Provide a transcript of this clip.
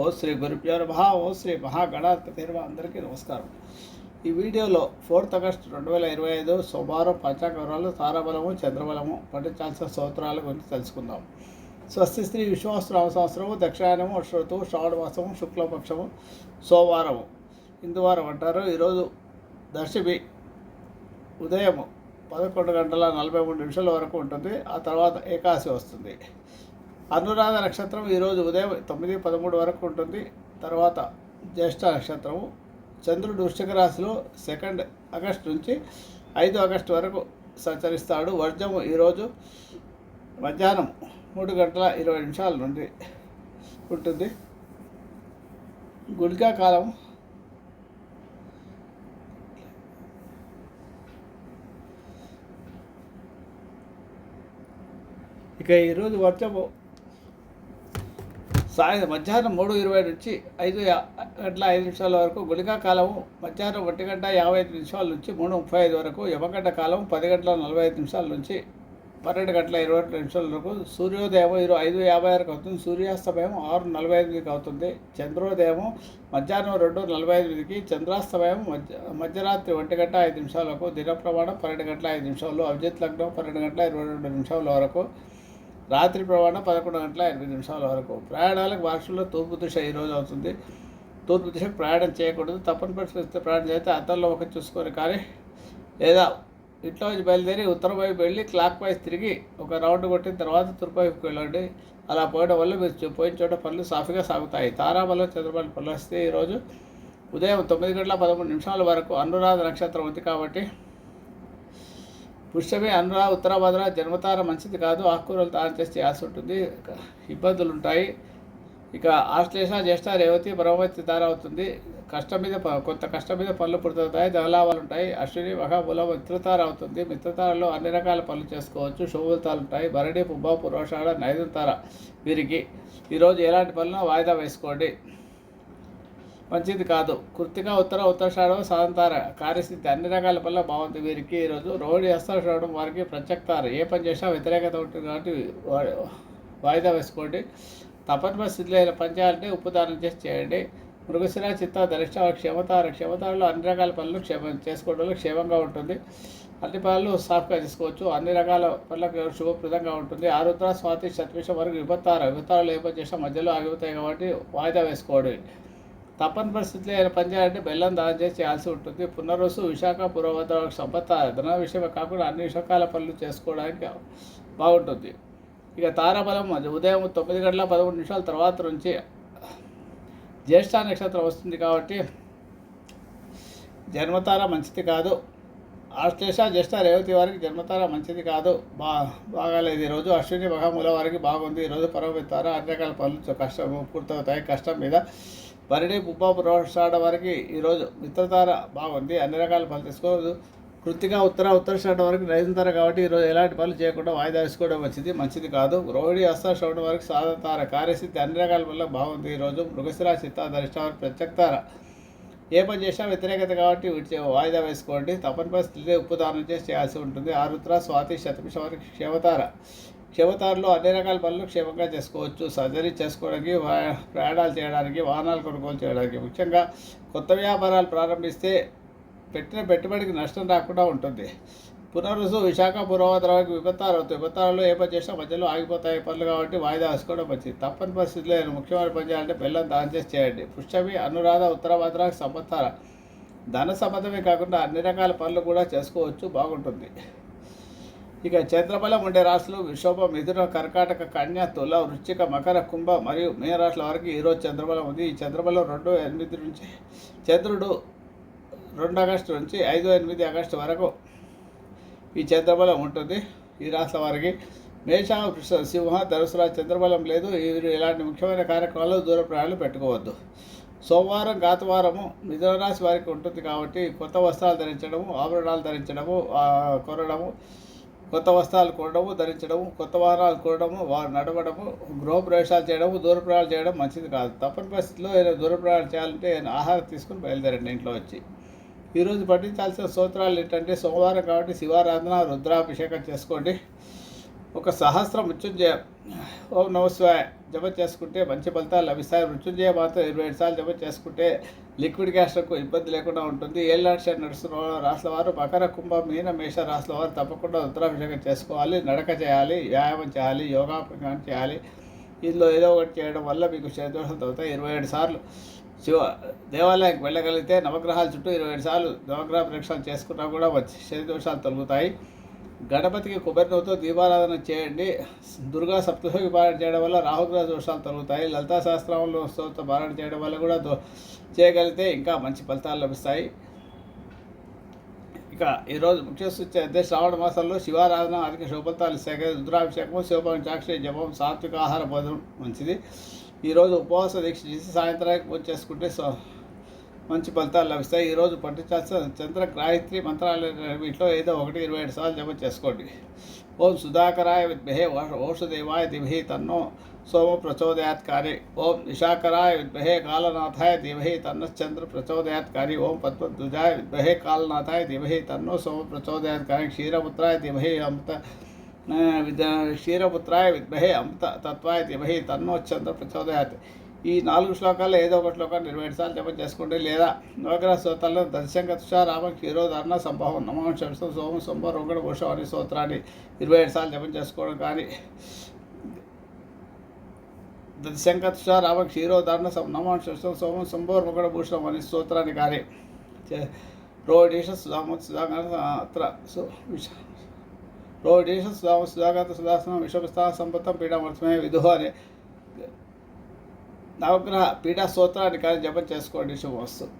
ఓ శ్రీ గురుభ్యో మహా ఓ శ్రీ మహాగణాధిపతిర్వ అందరికీ నమస్కారం. ఈ వీడియోలో ఫోర్త్ ఆగస్ట్ రెండు వేల ఇరవై ఐదు సోమవారం పంచాంగ వివరాలు తారాబలము చంద్రబలము పఠించాల్సిన స్తోత్రాల గురించి తెలుసుకుందాం. స్వస్తి శ్రీ విశ్వాసరామ సంవత్సరము దక్షిణాయనము ఋతువు శ్రావణమాసము శుక్లపక్షము సోమవారము. హిందువారం అంటారు ఈరోజు దశమి ఉదయము పదకొండు గంటల నలభై మూడు నిమిషాల వరకు ఉంటుంది. ఆ తర్వాత ఏకాశి వస్తుంది. అనురాధ నక్షత్రం ఈరోజు ఉదయం తొమ్మిది పదమూడు వరకు ఉంటుంది. తర్వాత జ్యేష్ఠ నక్షత్రము. చంద్రుడు వృష్టిక రాశిలో సెకండ్ ఆగస్ట్ నుంచి ఐదు ఆగస్టు వరకు సంచరిస్తాడు. వర్జము ఈరోజు మధ్యాహ్నం మూడు గంటల ఇరవై నిమిషాల నుండి ఉంటుంది. గుళికా కాలం ఇక ఈరోజు వర్షము సాయంత్రం మధ్యాహ్నం మూడు ఇరవై నుంచి ఐదు గంటల ఐదు నిమిషాల వరకు గుళికా కాలము మధ్యాహ్నం ఒంటి గంట యాభై ఐదు నిమిషాల నుంచి మూడు ముప్పై ఐదు వరకు యమగంట కాలం పది గంటల నలభై ఐదు నిమిషాల నుంచి పన్నెండు గంటల ఇరవై రెండు నిమిషాల వరకు సూర్యోదయం ఇరవై ఐదు యాభై వరకు అవుతుంది సూర్యాస్తమయం ఆరు నలభై ఎనిమిదికి అవుతుంది చంద్రోదయం మధ్యాహ్నం రెండు నలభై ఎనిమిదికి చంద్రాస్తమయం మధ్య మధ్యరాత్రి ఒంటి గంట ఐదు నిమిషాలకు దిన ప్రమాణం పన్నెండు గంటల ఐదు నిమిషాలు అభిజిత్ లగ్నం పన్నెండు గంటల ఇరవై రెండు నిమిషాల వరకు రాత్రి ప్రయాణం పదకొండు గంటల ఎనిమిది నిమిషాల వరకు. ప్రయాణాలకు భాషల్లో తూర్పు దిశ ఈరోజు అవుతుంది. తూర్పు దిశకు ప్రయాణం చేయకూడదు. తప్పని పరిస్థితి ప్రయాణం చేస్తే అద్దంలో ఒక చూసుకొని కానీ లేదా ఇంట్లో నుంచి బయలుదేరి ఉత్తరం వైపు వెళ్ళి క్లాక్ వైజ్ తిరిగి ఒక రౌండ్ కొట్టిన తర్వాత తూర్పు వైపుకి వెళ్ళండి. అలా పోయడం వల్ల మీరు పోయిన చోట పనులు సాఫీగా సాగుతాయి. తారాబలం చంద్రబాబు పనులు వస్తే ఈరోజు ఉదయం తొమ్మిది గంటల పదమూడు నిమిషాల వరకు అనురాధ నక్షత్రం ఉంది కాబట్టి పుష్యమి అనురా ఉత్తరాభద్ర జన్మతార మంచిది కాదు. ఆకుకూరలు తాను చేస్తే ఆశ ఉంటుంది. ఇక ఇబ్బందులు ఉంటాయి. ఇక ఆశ్లేష జ్యేష్ఠ రేవతి బ్రహ్మవతి తార అవుతుంది. కష్టం మీద ప- కొంత కష్టం మీద పనులు పుడుతుంటాయి. ధనలాభాలు ఉంటాయి. అశ్విని మహాబుల మిత్రతార అవుతుంది. మిత్రతారలో అన్ని రకాల పనులు చేసుకోవచ్చు. శుభతాలు ఉంటాయి భరణి పుబ్బ పురోషాడ నైదంతార వీరికి ఈరోజు ఎలాంటి పనులు వాయిదా వేసుకోండి. మంచిది కాదు. కృతిగా ఉత్తర ఉత్తరాషాఢం సాధంతార కార్యస్థితి అన్ని రకాల పనుల బాగుంది. వీరికి ఈరోజు రోడ్డు హస్తాషాఢం వారికి ప్రత్యక్తారు ఏ పని చేసినా వ్యతిరేకత ఉంటుంది కాబట్టి వాయిదా వేసుకోండి. తపన్మ పరిస్థితిలో అయిన పని చేయాలంటే చేసి చేయండి. మృగశిర చిత్త దరిష్ట క్షమతార క్షమతారలో అన్ని రకాల పనులు క్షేమ చేసుకోవడంలో క్షేమంగా ఉంటుంది. అన్ని పనులు సాఫ్గా చేసుకోవచ్చు. అన్ని రకాల పనులకు శుభప్రదంగా ఉంటుంది. ఆరుద్ర స్వాతి శతవిషం వరకు విభత్తార విభత్తారాలు ఏ పని చేసినా మధ్యలో ఆగిపోతాయి కాబట్టి వాయిదా వేసుకోండి. తప్పని పరిస్థితిలో ఆయన పనిచేయాలంటే బెల్లం దానం చేసి చేయాల్సి ఉంటుంది. పునరుసు విశాఖ పురోగత సంపత్త ధన విషయమే కాకుండా అన్ని విషకాల పనులు చేసుకోవడానికి బాగుంటుంది. ఇక తారాబలం అది ఉదయం తొమ్మిది గంటల పదకొండు నిమిషాల తర్వాత నుంచి జ్యేష్ఠ నక్షత్రం వస్తుంది కాబట్టి జన్మతార మంచిది కాదు. ఆశ్లేష జ్యేష్ఠ రేవతి వారికి జన్మతార మంచిది కాదు. బా బాగాలేదు. ఈరోజు అశ్విని మహామూల వారికి బాగుంది. ఈరోజు పరమితార అన్ని రకాల పనులు కష్టం పూర్తవుతాయి. కష్టం మీద భరణి పుబ్బా రోషాడ వరకు ఈరోజు మిత్రతార బాగుంది అన్ని రకాల పనులు తీసుకోదు కృతిగా ఉత్తర ఉత్తర ఉత్తరాషాఢ వరకు నైదంతార కాబట్టి ఈరోజు ఎలాంటి పనులు చేయకుండా వాయిదా వేసుకోవడం మంచిది. మంచిది కాదు. రోహిణి అస్తాశ్రవణ వరకు సాధతార కార్యస్థితి అన్ని రకాల పనులు బాగుంది ఈరోజు మృగశిర చిత్త ధరిష్ట వారికి ప్రత్యక్తార ఏ పని చేసినా వ్యతిరేకత కాబట్టి వీటి వాయిదా వేసుకోండి. తప్పని పరిస్థితి ఉప్పు దానం చేసి చేయాల్సి ఉంటుంది. ఆరుద్ర స్వాతి శతమిష వారికి క్షేమతార. క్షమతారలో అన్ని రకాల పనులు క్షేమంగా చేసుకోవచ్చు. సర్జరీ చేసుకోవడానికి ప్రయాణాలు చేయడానికి వాహనాలు కొనుగోలు చేయడానికి. ముఖ్యంగా కొత్త వ్యాపారాలు ప్రారంభిస్తే పెట్టిన పెట్టుబడికి నష్టం రాకుండా ఉంటుంది. పునరుసు విశాఖ పురోగతరానికి విపత్తాలు అవుతాయి విపత్తాలలో ఏ పని చేసినా మధ్యలో ఆగిపోతాయి పనులు కాబట్టి వాయిదా వేసుకోవడం మంచిది. తప్పని పరిస్థితిలో ఏదైనా ముఖ్యమైన పని చేయాలంటే పిల్లలను దానం చేసి చేయండి. పుష్పమి అనురాధ ఉత్తరాభద్రానికి సంవత్సర ధన సంబంధమే కాకుండా అన్ని రకాల పనులు కూడా చేసుకోవచ్చు. బాగుంటుంది. ఇక చంద్రబలం ఉండే రాశులు విశోభ మిథున కర్కాటక కన్య తుల వృశ్చిక మకర కుంభ మరియు మే రాశుల వరకు ఈరోజు చంద్రబలం ఉంది. ఈ చంద్రబలం రెండు ఎనిమిది నుంచి చంద్రుడు రెండు ఆగస్టు నుంచి ఐదు ఎనిమిది ఆగస్టు వరకు ఈ చంద్రబలం ఉంటుంది. ఈ రాష్ట్ర వారికి మేష వృష సింహ ధనుసు చంద్రబలం లేదు. వీరు ఇలాంటి ముఖ్యమైన కార్యక్రమాలు దూర ప్రయాణాలు పెట్టుకోవద్దు. సోమవారం గాతవారము మిథున రాశి వారికి ఉంటుంది కాబట్టి కొత్త వస్త్రాలు ధరించడము ఆభరణాలు ధరించడము కొనడము కొత్త వస్త్రాలు కొనడము ధరించడము కొత్త వాహనాలు కొనడము వారు నడవడము గృహప్రవేశాలు చేయడము దూర ప్రయాణాలు చేయడం మంచిది కాదు. తప్పని పరిస్థితుల్లో ఏదైనా దూర ప్రయాణాలు చేయాలంటే ఆయన ఆహారం తీసుకుని బయలుదేరండి ఇంట్లో వచ్చి. ఈరోజు పఠించాల్సిన స్తోత్రాలు ఏంటంటే సోమవారం కాబట్టి శివారాధన రుద్రాభిషేకం చేసుకోండి. ఒక సహస్ర మృత్యుంజయ ఓం నమస్వాయ జమ చేసుకుంటే మంచి ఫలితాలు లభిస్తాయి. మృత్యుంజయ మాత్రం ఇరవై ఏడు సార్లు జమ చేసుకుంటే లిక్విడ్ గ్యాస్లకు ఇబ్బంది లేకుండా ఉంటుంది. ఏళ్ళనాటి నడుస్తున్న రాసుల వారు మకర కుంభ మీన మేష రాసుల వారు తప్పకుండా రుద్రాభిషేకం చేసుకోవాలి నడక చేయాలి వ్యాయామం చేయాలి యోగాభ్యాసం చేయాలి. ఇందులో ఏదో ఒకటి చేయడం వల్ల మీకు శనిదోషాలు తగ్గుతాయి. ఇరవై ఏడు సార్లు శివ దేవాలయానికి వెళ్ళగలిగితే నవగ్రహాల చుట్టూ ఇరవై ఏడు సార్లు నవగ్రహ ప్రదక్షిణలు చేసుకున్నా కూడా వచ్చి శని దోషాలు తొలుగుతాయి. గణపతికి కొబ్బరినూతో దీపారాధన చేయండి. దుర్గా సప్తశోగి పారాయణ చేయడం వల్ల రాహుగ్రహ దోషాలు తొలగుతాయి. లలితా శాస్త్రంలో స్తోత్ర పారాయణ చేయడం వల్ల కూడా దో చేయగలిగితే ఇంకా మంచి ఫలితాలు లభిస్తాయి. ఇక ఈరోజు ముఖ్య సూచి అయితే శ్రావణ మాసంలో శివారాధన అధిక శుభఫలితాలు ఇస్తాయి కదా రుద్రాభిషేకం శివపంచాక్షరి జపం సాత్విక ఆహార భోజనం మంచిది. ఈరోజు ఉపవాస దీక్ష చేసి సాయంత్రానికి పూజ చేసుకుంటే మంచి ఫలితాలు లభిస్తాయి. ఈరోజు పట్టించాల్సిన చంద్ర గాయత్రి మంత్రాలయ వీటిలో ఏదో ఒకటి ఇరవై ఏడు సార్లు జమ చేసుకోండి. ఓం సుధాకరాయ విద్మహే ఓషదేవాయ దిమహి తన్నో సోమ ప్రచోదయాత్ కారి. ఓం నిషాకరాయ విద్మహే కాలనాథాయ ధీమహి తన్నశ్చంద్ర ప్రచోదయాత్కారి ఓం పద్మధ్వజాయ విద్మహే కాలనాథాయ ధీమహి తన్నో సోమ ప్రచోదయాత్కారి క్షీరపుత్రాయ ధీమహి అమృత ఆ, విద్య క్షీరపుత్రాయ విద్మహే అమృత తత్వాయ ధీమహి తన్నో చంద్ర ప్రచోదయాత్. ఈ నాలుగు శ్లోకాల్లో ఏదో ఒక శ్లోకాన్ని ఇరవై ఏడు సార్లు జపం చేసుకోండి లేదా నవగ్రహ స్తోత్రాల్లో దర్శంగ తుషారామ క్షీరోధారణ సంభవం నమం శంసం సోమం సోమ రోగణ భూషం అనే స్తోత్రాన్ని ఇరవై ఏడు సార్లు జపం చేసుకోవడం కానీ దర్శంగ తుషారామ క్షీరోధారణ సం శంసం సోమం సంభవ రోగణ భూషం అనే స్తోత్రాన్ని కానీ రోడీష సుధామ సుధాగణ అత్ర విష రోడీష సుధామ సుధాగత సుదాసనం విషమస్థాన సంపత్తం పీఠమర్థమే విధు అనే నవగ్రహ పీఠా స్తోత్రాన్ని కానీ జపం చేసుకోండి వస్తుంది.